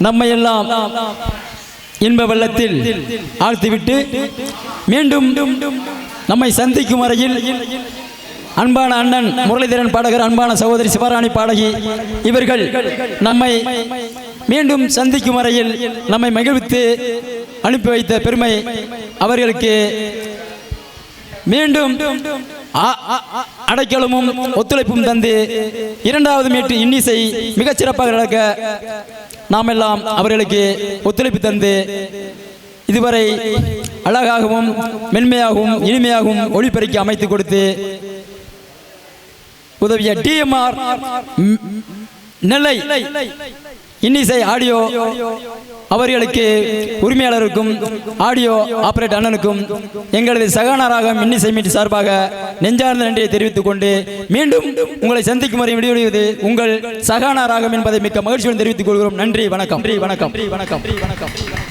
நம்மை எல்லாம் இன்ப வெள்ளத்தில் ஆழ்த்திவிட்டு மீண்டும் நம்மை சந்திக்கும் வரையில் அன்பான அண்ணன் முரளிதரன் பாடகர் அன்பான சகோதரி சிவராணி பாடகி இவர்கள் நம்மை மீண்டும் சந்திக்கும் வரையில் நம்மை மகிழ்வித்து அனுப்பி வைத்த பெருமை அவர்களுக்கு மீண்டும் அடைக்கலமும் ஒத்துழைப்பும் தந்து இரண்டாவது மீட்டு இன்னிசை மிகச் சிறப்பாக நடக்க நாம் எல்லாம் அவர்களுக்கு ஒத்துழைப்பு தந்து இதுவரை அழகாகவும் மென்மையாகவும் இனிமையாகவும் ஒளிபெருக்கி அமைத்து கொடுத்து உதவிய டிஎம்ஆர் நெல்லை இன்னிசை ஆடியோ அவர்களுக்கு உரிமையாளருக்கும் ஆடியோ ஆபரேட் அண்ணனுக்கும் எங்களது சகானராகம் இன்னிசை மீட்டு சார்பாக நெஞ்சார்ந்த நன்றியை தெரிவித்துக் கொண்டு மீண்டும் உங்களை சந்திக்கும் வரை விடுவிடுவது உங்கள் சகானராகம் என்பதை மிக்க மகிழ்ச்சியுடன் தெரிவித்துக் கொள்கிறோம். நன்றி வணக்கம் நன்றி வணக்கம் நன்றி வணக்கம். நன்றி வணக்கம்.